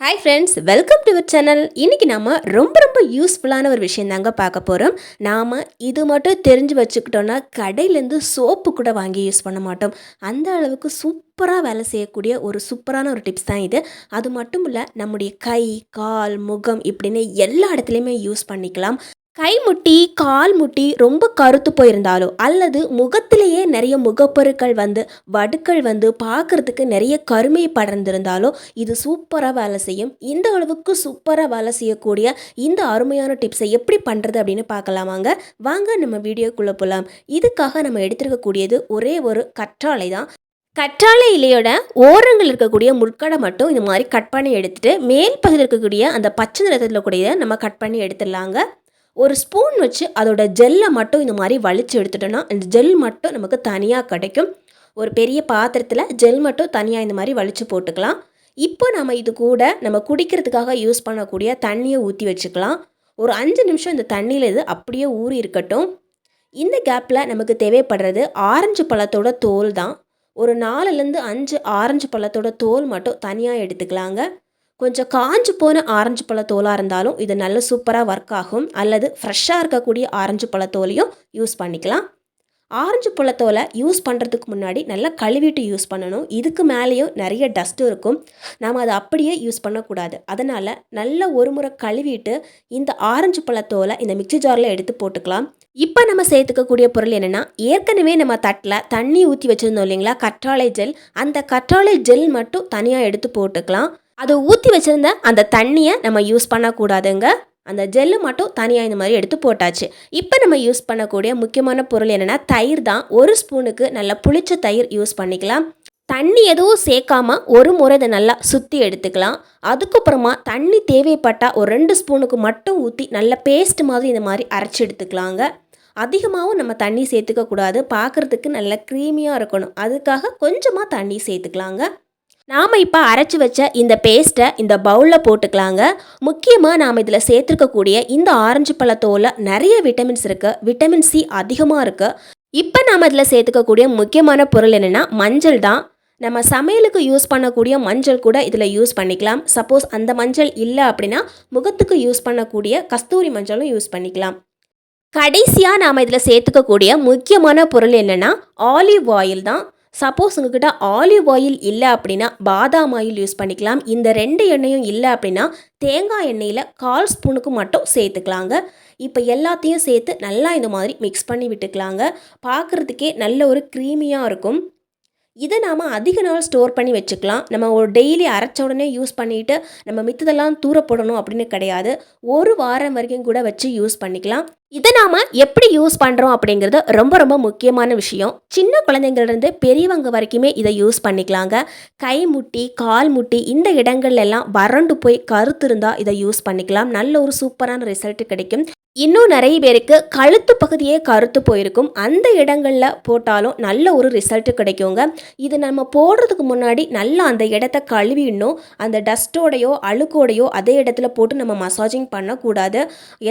Hi friends welcome to our channel இன்றைக்கி நாம் ரொம்ப ரொம்ப யூஸ்ஃபுல்லான ஒரு விஷயம் தாங்க பார்க்க போகிறோம் நாம் இது மட்டும் தெரிஞ்சு வச்சுக்கிட்டோன்னா கடையிலேருந்து சோப்பு கூட வாங்கி யூஸ் பண்ண மாட்டோம். அந்த அளவுக்கு சூப்பராக வேலை செய்யக்கூடிய ஒரு சூப்பரான ஒரு டிப்ஸ் தான் இது. அது மட்டும் இல்லை நம்முடைய கை கால் முகம் இப்படின்னு எல்லா இடத்துலையுமே யூஸ் பண்ணிக்கலாம். கைமுட்டி கால் முட்டி ரொம்ப கருத்து போயிருந்தாலோ அல்லது முகத்திலேயே நிறைய முகப்பொருட்கள் வந்து வடுக்கள் வந்து பார்க்கறதுக்கு நிறைய கருமை படர்ந்திருந்தாலோ இது சூப்பராக வேலை செய்யும். இந்த அளவுக்கு சூப்பராக வேலை செய்யக்கூடிய இந்த அருமையான டிப்ஸை எப்படி பண்ணுறது அப்படின்னு பார்க்கலாமாங்க வாங்க. நம்ம வீடியோக்குள்ளே போகலாம் இதுக்காக நம்ம எடுத்துருக்கக்கூடியது ஒரே ஒரு கற்றாழை தான். கற்றாழை இலையோட ஓரங்கள் இருக்கக்கூடிய முட்கடை மட்டும் இந்த மாதிரி கட் பண்ணி எடுத்துட்டு மேல் பகுதியில் இருக்கக்கூடிய அந்த பச்சை நிறத்தில் கூடிய நம்ம கட் பண்ணி எடுத்துடலாங்க. ஒரு ஸ்பூன் வச்சு அதோட ஜெல்லை மட்டும் இந்த மாதிரி வலிச்சு எடுத்துட்டோன்னா அந்த ஜெல் மட்டும் நமக்கு தனியாக கிடைக்கும். ஒரு பெரிய பாத்திரத்தில் ஜெல் மட்டும் தனியாக இந்த மாதிரி வலிச்சு போட்டுக்கலாம். இப்போ நம்ம இது கூட நம்ம குடிக்கிறதுக்காக யூஸ் பண்ணக்கூடிய தண்ணியை ஊற்றி வச்சுக்கலாம். ஒரு அஞ்சு நிமிஷம் இந்த தண்ணியில் இது அப்படியே ஊறி இருக்கட்டும். இந்த கேப்பில் நமக்கு தேவைப்படுறது ஆரஞ்சு பழத்தோட தோல் தான். ஒரு நாலுலேருந்து அஞ்சு ஆரஞ்சு பழத்தோட தோல் மட்டும் தனியாக எடுத்துக்கலாங்க. கொஞ்சம் காஞ்சு போன ஆரஞ்சு பழத்தோலாக இருந்தாலும் இது நல்ல சூப்பராக ஒர்க் ஆகும். அல்லது ஃப்ரெஷ்ஷாக இருக்கக்கூடிய ஆரஞ்சு பழத்தோலையும் யூஸ் பண்ணிக்கலாம். ஆரஞ்சு பழத்தோலை யூஸ் பண்ணுறதுக்கு முன்னாடி நல்லா கழுவிட்டு யூஸ் பண்ணணும். இதுக்கு மேலேயும் நிறைய டஸ்ட்டு இருக்கும். நாம் அதை அப்படியே யூஸ் பண்ணக்கூடாது. அதனால் நல்ல ஒரு முறை கழுவிட்டு இந்த ஆரஞ்சு பழத்தோலை இந்த மிக்சி ஜாரில் எடுத்து போட்டுக்கலாம். இப்போ நம்ம சேர்த்துக்கக்கூடிய பொருள் என்னென்னா ஏற்கனவே நம்ம தட்டில் தண்ணி ஊற்றி வச்சுருந்தோம் இல்லைங்களா? கற்றாழை ஜெல் அந்த கற்றாழை ஜெல் மட்டும் தனியாக எடுத்து போட்டுக்கலாம். அதை ஊற்றி வச்சுருந்த அந்த தண்ணியை நம்ம யூஸ் பண்ணக்கூடாதுங்க. அந்த ஜெல்லு மட்டும் தனியாக இந்த மாதிரி எடுத்து போட்டாச்சு. இப்போ நம்ம யூஸ் பண்ணக்கூடிய முக்கியமான பொருள் என்னென்னா தயிர் தான். ஒரு ஸ்பூனுக்கு நல்லா புளிச்ச தயிர் யூஸ் பண்ணிக்கலாம். தண்ணி எதுவும் சேர்க்காமல் ஒரு முறை இதை நல்லா சுற்றி எடுத்துக்கலாம். அதுக்கப்புறமா தண்ணி தேவைப்பட்டால் ஒரு ரெண்டு ஸ்பூனுக்கு மட்டும் ஊற்றி நல்ல பேஸ்ட் மாதிரி இந்த மாதிரி அரைச்சி எடுத்துக்கலாங்க. அதிகமாகவும் நம்ம தண்ணி சேர்த்துக்க கூடாது. பார்க்குறதுக்கு நல்ல க்ரீமியாக இருக்கணும். அதுக்காக கொஞ்சமாக தண்ணி சேர்த்துக்கலாங்க. நாம் இப்போ அரைச்சி வச்ச இந்த பேஸ்ட்டை இந்த பவுலில் போட்டுக்கலாங்க. முக்கியமாக நாம் இதில் சேர்த்துருக்கக்கூடிய இந்த ஆரஞ்சு பழத்தோலில் நிறைய விட்டமின்ஸ் இருக்குது விட்டமின் சி அதிகமாக இருக்குது இப்போ நாம் இதில் சேர்த்துக்கக்கூடிய முக்கியமான பொருள் என்னென்னா மஞ்சள் தான். நம்ம சமையலுக்கு யூஸ் பண்ணக்கூடிய மஞ்சள் கூட இதில் யூஸ் பண்ணிக்கலாம். சப்போஸ் அந்த மஞ்சள் இல்லை அப்படின்னா முகத்துக்கு யூஸ் பண்ணக்கூடிய கஸ்தூரி மஞ்சளும் யூஸ் பண்ணிக்கலாம். கடைசியாக நாம் இதில் சேர்த்துக்கக்கூடிய முக்கியமான பொருள் என்னென்னா ஆலிவ் ஆயில் தான். சப்போஸ் உங்ககிட்ட ஆலிவ் ஆயில் இல்லை அப்படின்னா பாதாம் ஆயில் யூஸ் பண்ணிக்கலாம். இந்த ரெண்டு எண்ணெயும் இல்லை அப்படின்னா தேங்காய் எண்ணெயில் கால் ஸ்பூனுக்கு மட்டும் சேர்த்துக்கலாங்க. இப்போ எல்லாத்தையும் சேர்த்து நல்லா இந்த மாதிரி மிக்ஸ் பண்ணி விட்டுக்கலாங்க. பார்க்குறதுக்கே நல்ல ஒரு க்ரீமியாக இருக்கும். இதை நாம் அதிக நாள் ஸ்டோர் பண்ணி வச்சுக்கலாம். நம்ம ஒரு டெய்லி அரைச்ச உடனே யூஸ் பண்ணிவிட்டு நம்ம மித்ததெல்லாம் தூர போடணும் அப்படின்னு கிடையாது. ஒரு வாரம் வரைக்கும் கூட வச்சு யூஸ் பண்ணிக்கலாம். இதை நாம் எப்படி யூஸ் பண்ணுறோம் அப்படிங்கிறது ரொம்ப ரொம்ப முக்கியமான விஷயம். சின்ன குழந்தைங்கள்லேருந்து பெரியவங்க வரைக்குமே இதை யூஸ் பண்ணிக்கலாங்க. கை முட்டி கால் முட்டி இந்த இடங்கள்ல எல்லாம் வறண்டு போய் கருத்து இருந்தால் இதை யூஸ் பண்ணிக்கலாம். நல்ல ஒரு சூப்பரான ரிசல்ட் கிடைக்கும். இன்னும் நிறைய பேருக்கு கழுத்து பகுதியே கருத்து போயிருக்கும். அந்த இடங்களில் போட்டாலும் நல்ல ஒரு ரிசல்ட் கிடைக்குங்க. இது நம்ம போடுறதுக்கு முன்னாடி நல்லா அந்த இடத்த கழுவிடணும். அந்த டஸ்ட்டோடையோ அழுக்கோடையோ அதே இடத்துல போட்டு நம்ம மசாஜிங் பண்ணக்கூடாது.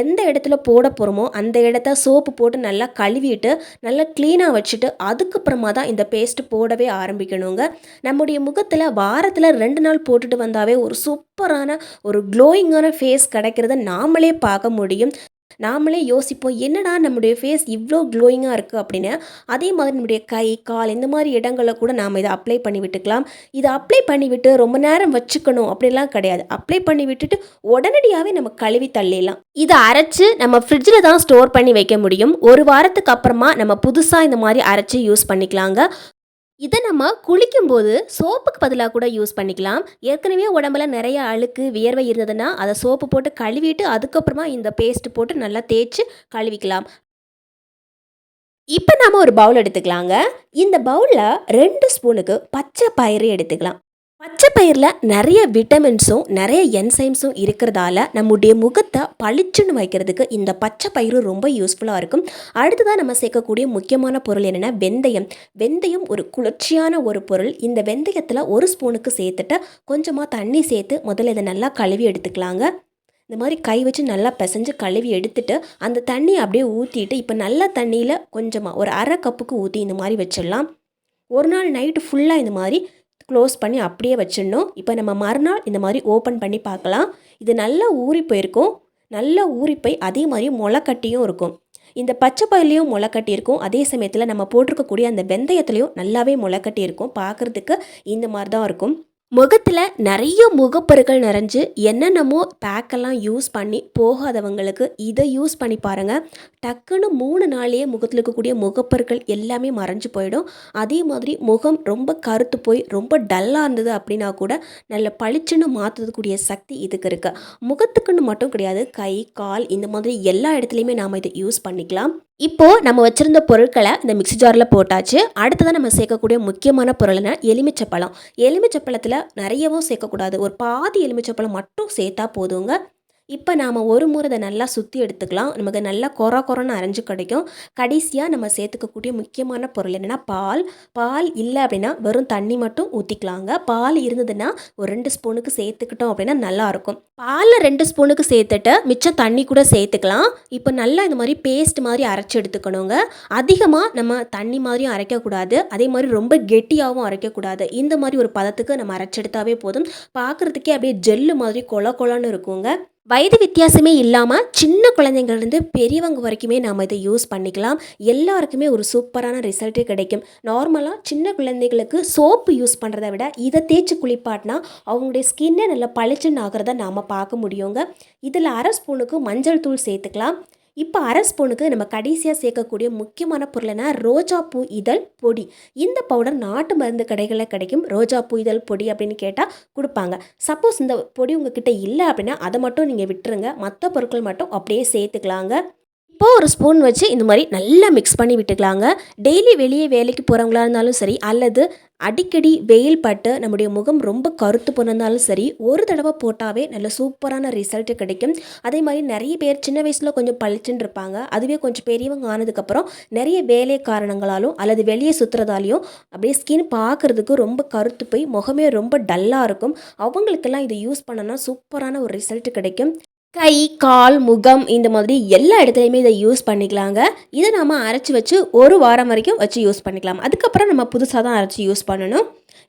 எந்த இடத்துல போட போகிறோமோ அந்த இடத்த சோப்பு போட்டு நல்லா கழுவிட்டு நல்லா க்ளீனாக வச்சுட்டு அதுக்கப்புறமா தான் இந்த பேஸ்ட் போடவே ஆரம்பிக்கணுங்க. நம்முடைய முகத்தில் வாரத்தில் ரெண்டு நாள் போட்டுட்டு வந்தாவே ஒரு சூப்பரான ஒரு க்ளோயிங்கான ஃபேஸ் கிடைக்கிறத நாமளே பார்க்க முடியும். நாமளே யோசிப்போம் என்னடா நம்முடைய ஃபேஸ் இவ்வளோ க்ளோயிங்காக இருக்குது அப்படின்னு. அதே மாதிரி நம்முடைய கை கால் இந்த மாதிரி இடங்களில் கூட நாம் இதை அப்ளை பண்ணி விட்டுக்கலாம். இதை அப்ளை பண்ணி விட்டு ரொம்ப நேரம் வச்சுக்கணும் அப்படிலாம் கிடையாது. அப்ளை பண்ணி விட்டுட்டு உடனடியாகவே நம்ம கழுவி தள்ளிடலாம். இதை அரைச்சு நம்ம ஃப்ரிட்ஜில் தான் ஸ்டோர் பண்ணி வைக்க முடியும். ஒரு வாரத்துக்கு அப்புறமா நம்ம புதுசாக இந்த மாதிரி அரைச்சி யூஸ் பண்ணிக்கலாங்க. இதை நம்ம குளிக்கும்போது சோப்புக்கு பதிலாக கூட யூஸ் பண்ணிக்கலாம். ஏற்கனவே உடம்புல நிறைய அழுக்கு வியர்வை இருந்ததுன்னா அதை சோப்பு போட்டு கழுவிட்டு அதுக்கப்புறமா இந்த பேஸ்ட் போட்டு நல்லா தேய்ச்சி கழுவிக்கலாம். இப்போ நாம் ஒரு பவுல் எடுத்துக்கலாங்க. இந்த பவுலில் ரெண்டு ஸ்பூனுக்கு பச்சை பயிறு எடுத்துக்கலாம். பச்சை பயிரில் நிறைய விட்டமின்ஸும் நிறைய என்சைம்ஸும் இருக்கிறதால நம்முடைய முகத்தை பளிச்சுன்னு வைக்கிறதுக்கு இந்த பச்சை பயிறு ரொம்ப யூஸ்ஃபுல்லாக இருக்கும். அடுத்ததாக நம்ம சேர்க்கக்கூடிய முக்கியமான பொருள் என்னென்னா வெந்தயம். வெந்தயம் ஒரு குளிர்ச்சியான ஒரு பொருள். இந்த வெந்தயத்தில் ஒரு ஸ்பூனுக்கு சேர்த்துட்டு கொஞ்சமாக தண்ணி சேர்த்து முதல்ல இதை நல்லா கழுவி எடுத்துக்கலாங்க. இந்த மாதிரி கை வச்சு நல்லா பிசைஞ்சு கழுவி எடுத்துட்டு அந்த தண்ணியை அப்படியே ஊற்றிட்டு இப்போ நல்ல தண்ணியில் கொஞ்சமாக ஒரு அரை கப்புக்கு ஊற்றி இந்த மாதிரி வச்சிடலாம். ஒரு நாள் நைட்டு ஃபுல்லாக இந்த மாதிரி க்ளோஸ் பண்ணி அப்படியே வச்சிடணும். இப்போ நம்ம மறுநாள் இந்த மாதிரி ஓப்பன் பண்ணி பார்க்கலாம். இது நல்லா ஊறி போயிருக்கும். நல்லா ஊறி போய் அதே மாதிரி முளைக்கட்டியும் இருக்கும். இந்த பச்சை பயிலையும் முளைக்கட்டி இருக்கும். அதே சமயத்தில் நம்ம போட்டிருக்கக்கூடிய அந்த வெந்தயத்துலேயும் நல்லாவே முளைக்கட்டி இருக்கும். பார்க்குறதுக்கு இந்த மாதிரி தான் இருக்கும். முகத்தில் நிறைய முகப்பருக்கள் நிறைஞ்சு என்னென்னமோ பேக்கெல்லாம் யூஸ் பண்ணி போகாதவங்களுக்கு இதை யூஸ் பண்ணி பாருங்கள் டக்குன்னு மூணு நாளையே முகத்தில் இருக்கக்கூடிய முகப்பருக்கள் எல்லாமே மறைஞ்சு போயிடும். அதே மாதிரி முகம் ரொம்ப கருத்து போய் ரொம்ப டல்லாக இருந்தது அப்படின்னா கூட நல்ல பளிச்சுன்னு மாற்றக்கூடிய சக்தி இதுக்கு இருக்குது முகத்துக்குன்னு மட்டும் கிடையாது கை கால் இந்த மாதிரி எல்லா இடத்துலையுமே நாம் இதை யூஸ் பண்ணிக்கலாம். இப்போது நம்ம வச்சுருந்த பொருட்களை இந்த மிக்ஸி ஜாரில் போட்டாச்சு. அடுத்ததான் நம்ம சேர்க்கக்கூடிய முக்கியமான பொருள்னா எலுமிச்சப்பழம். எலுமிச்சப்பழத்தில் நிறையவும் சேர்க்கக்கூடாது. ஒரு பாதி எலுமிச்சப்பழம் மட்டும் சேர்த்தா போதுங்க. இப்போ நாம் ஒரு முறை அதை நல்லா சுற்றி எடுத்துக்கலாம். நமக்கு நல்லா கொர கொரன்னு அரைஞ்சு கிடைக்கும். கடைசியாக நம்ம சேர்த்துக்கக்கூடிய முக்கியமான பொருள் என்னென்னா பால். பால் இல்லை அப்படின்னா வெறும் தண்ணி மட்டும் ஊற்றிக்கலாங்க பால் இருந்ததுன்னா ஒரு ரெண்டு ஸ்பூனுக்கு சேர்த்துக்கிட்டோம் அப்படின்னா நல்லாயிருக்கும் பாலில் ரெண்டு ஸ்பூனுக்கு சேர்த்துட்டு மிச்சம் தண்ணி கூட சேர்த்துக்கலாம். இப்போ நல்லா இந்த மாதிரி பேஸ்ட் மாதிரி அரைச்சி எடுத்துக்கணுங்க. அதிகமாக நம்ம தண்ணி மாதிரியும் அரைக்கக்கூடாது. அதே மாதிரி ரொம்ப கெட்டியாகவும் அரைக்கக்கூடாது. இந்த மாதிரி ஒரு பதத்துக்கு நம்ம அரைச்செடுத்தாவே போதும். பார்க்குறதுக்கே அப்படியே ஜெல்லு மாதிரி கொல கொலன்னு இருக்குங்க. வயது வித்தியாசமே இல்லாமல் சின்ன குழந்தைங்கள்லேருந்து பெரியவங்க வரைக்குமே நாம் இதை யூஸ் பண்ணிக்கலாம். எல்லாருக்குமே ஒரு சூப்பரான ரிசல்ட்டே கிடைக்கும். நார்மலாக சின்ன குழந்தைகளுக்கு சோப்பு யூஸ் பண்ணுறத விட இதை தேய்ச்சி குளிப்பாட்டினா அவங்களுடைய ஸ்கின்னே நல்லா பளிச்சுன்னு ஆகிறத நாம் பார்க்க முடியுங்க. இதில் அரை ஸ்பூனுக்கு மஞ்சள் தூள் சேர்த்துக்கலாம். இப்போ அரஸ் பொண்ணுக்கு நம்ம கடைசியாக சேர்க்கக்கூடிய முக்கியமான பொருள்னா ரோஜா பூ இதழ் பொடி. இந்த பவுடர் நாட்டு மருந்து கடைகளில் கிடைக்கும். ரோஜா பூ இதழ் பொடி அப்படின்னு கேட்டால் கொடுப்பாங்க. சப்போஸ் இந்த பொடி உங்ககிட்ட இல்லை அப்படின்னா அதை மட்டும் நீங்கள் விட்டுருங்க. மற்ற பொருட்கள் மட்டும் அப்படியே சேர்த்துக்கலாங்க. இப்போ ஒரு ஸ்பூன் வச்சு இந்த மாதிரி நல்லா மிக்ஸ் பண்ணி விட்டுக்கலாங்க. டெய்லி வெளியே வேலைக்கு போகிறவங்களா இருந்தாலும் சரி அல்லது அடிக்கடி வெயில் பட்டு நம்முடைய முகம் ரொம்ப கருத்து போனதாலும் சரி ஒரு தடவை போட்டாவே நல்ல சூப்பரான ரிசல்ட் கிடைக்கும். அதே மாதிரி நிறைய பேர் சின்ன வயசில் கொஞ்சம் பளிச்சுன்னு இருப்பாங்க. அதுவே கொஞ்சம் பெரியவங்க ஆனதுக்கப்புறம் நிறைய வேலை காரணங்களாலும் அல்லது வெளியே சுற்றுறதாலையும் அப்படியே ஸ்கின் பார்க்குறதுக்கு ரொம்ப கருத்து போய் முகமே ரொம்ப டல்லாக இருக்கும். அவங்களுக்கெல்லாம் இதை யூஸ் பண்ணனா சூப்பரான ஒரு ரிசல்ட் கிடைக்கும். கை கால் முகம் இந்த மாதிரி எல்லா இடத்துலையுமே இதை யூஸ் பண்ணிக்கலாங்க. இதை நாம் அரைச்சி வச்சு ஒரு வாரம் வரைக்கும் வச்சு யூஸ் பண்ணிக்கலாம். அதுக்கப்புறம் நம்ம புதுசாக தான் அரைச்சி யூஸ் பண்ணணும்.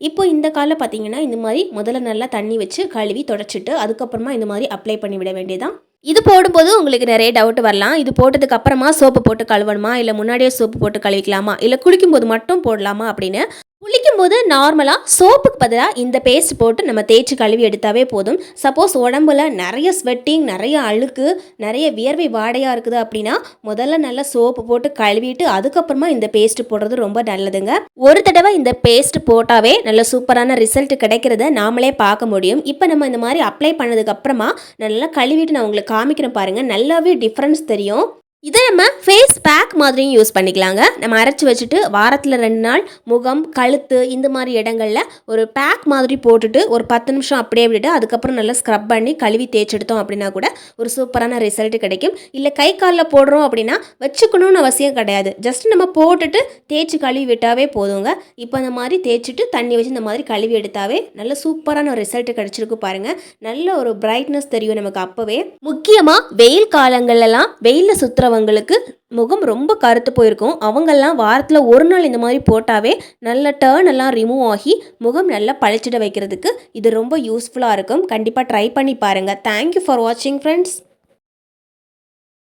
இப்போ இந்த காலில் பார்த்தீங்கன்னா இந்த மாதிரி முதல்ல நல்லா தண்ணி வச்சு கழுவி தொடச்சிட்டு அதுக்கப்புறமா இந்த மாதிரி அப்ளை பண்ணி விட வேண்டியதான் இது போடும்போது உங்களுக்கு நிறைய டவுட் வரலாம். இது போட்டதுக்கு அப்புறமா சோப்பு போட்டு கழுவணுமா? இல்லை முன்னாடியே சோப்பு போட்டு கழுவிக்கலாமா? இல்லை குளிக்கும்போது மட்டும் போடலாமா அப்படின்னு குளிக்கும் போது நார்மலாக சோப்புக்கு பதிலாக இந்த பேஸ்ட் போட்டு நம்ம தேய்ச்சி கழுவி எடுத்தாவே போதும். சப்போஸ் உடம்புல நிறைய ஸ்வெட்டிங் நிறைய அழுக்கு நிறைய வியர்வை வாடையாக இருக்குது அப்படின்னா முதல்ல நல்லா சோப்பு போட்டு கழுவிட்டு அதுக்கப்புறமா இந்த பேஸ்ட் போடுறது ரொம்ப நல்லதுங்க. ஒரு தடவை இந்த பேஸ்ட் போட்டாவே நல்ல சூப்பரான ரிசல்ட் கிடைக்கிறத நாமளே பார்க்க முடியும். இப்போ நம்ம இந்த மாதிரி அப்ளை பண்ணதுக்கப்புறமா நல்லா கழுவிட்டு நான் உங்களுக்கு காமிக்கிறேன் பாருங்கள் நல்லாவே டிஃப்ரென்ஸ் தெரியும். இதை நம்ம ஃபேஸ் பேக் மாதிரியும் யூஸ் பண்ணிக்கலாங்க. நம்ம அரைச்சி வச்சுட்டு வாரத்தில் ரெண்டு நாள் முகம் கழுத்து இந்த மாதிரி இடங்களில் ஒரு பேக் மாதிரி போட்டுட்டு ஒரு பத்து நிமிஷம் அப்படியே விட்டுட்டு அதுக்கப்புறம் நல்லா ஸ்க்ரப் பண்ணி கழுவி தேய்ச்செடுத்தோம் அப்படின்னா கூட ஒரு சூப்பரான ரிசல்ட் கிடைக்கும். இல்லை கை காலில் போடுறோம் அப்படின்னா வச்சுக்கணும்னு அவசியம் கிடையாது. ஜஸ்ட் நம்ம போட்டுட்டு தேய்ச்சி கழுவி விட்டாவே போதுங்க. இப்போ அந்த மாதிரி தேய்ச்சிட்டு தண்ணி வச்சு இந்த மாதிரி கழுவி எடுத்தாவே நல்ல சூப்பரான ஒரு ரிசல்ட் கிடைச்சிருக்கு பாருங்கள் நல்ல ஒரு பிரைட்னஸ் தெரியும் நமக்கு அப்போவே. முக்கியமாக வெயில் காலங்கள்லாம் வெயிலில் சுற்றுற இருக்கிறவங்களுக்கு முகம் ரொம்ப கருத்து போயிருக்கும். அவங்கெல்லாம் வாரத்தில் ஒரு நாள் இந்த மாதிரி போட்டாவே நல்ல டேர்ன் எல்லாம் ரிமூவ் ஆகி முகம் நல்லா பழிச்சிட வைக்கிறதுக்கு இது ரொம்ப யூஸ்ஃபுல்லாக இருக்கும். கண்டிப்பாக ட்ரை பண்ணி பாருங்கள் தேங்க்யூ ஃபார் வாட்சிங் ஃப்ரெண்ட்ஸ்